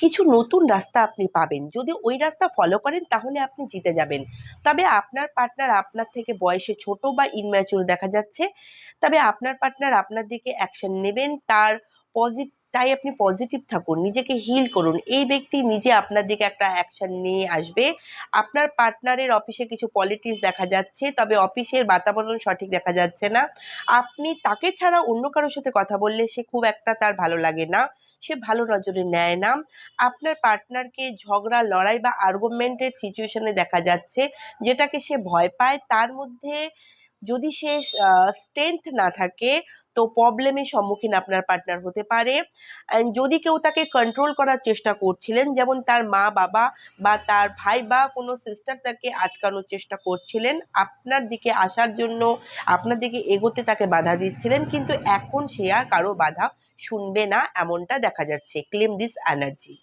কিছু নতুন রাস্তা আপনি পাবেন। যদি ওই রাস্তা ফলো করেন, তাহলে আপনি জিতে যাবেন। তবে আপনার পার্টনার আপনার থেকে বয়সে ছোট বা ইনম্যাচুর দেখা যাচ্ছে। তবে আপনার পার্টনার আপনার দিকে অ্যাকশন নেবেন। তার পজিটিভ তাই আপনি পজিটিভ থাকুন, নিজেকে হিল করুন। এই ব্যক্তি নিজে আপনার দিকে একটা অ্যাকশন নিয়ে আসবে। আপনার পার্টনারের অফিসে কিছু পলিটিক্স দেখা যাচ্ছে, তবে অফিসের বাতাবরণ সঠিক দেখা যাচ্ছে না। আপনি তাকে ছাড়া অন্য কারোর সাথে কথা বললে সে খুব একটা তার ভালো লাগে না, সে ভালো নজরে নেয় না। আপনার পার্টনারকে ঝগড়া, লড়াই বা আর্গুমেন্টের সিচুয়েশনে দেখা যাচ্ছে, যেটাকে সে ভয় পায়, তার মধ্যে যদি সে স্ট্রেংথ না থাকে তো প্রবলেমের সম্মুখীন আপনার পার্টনার হতে পারে। যদি কেউ তাকে কন্ট্রোল করার চেষ্টা করছিলেন, যেমন তার মা, বাবা বা তার ভাই বা কোনো সিস্টার তাকে আটকানোর চেষ্টা করছিলেন, আপনার দিকে আসার জন্য, আপনার দিকে এগোতে তাকে বাধা দিচ্ছিলেন, কিন্তু এখন সে আর কারও বাধা শুনবে না, এমনটা দেখা যাচ্ছে। Claim this energy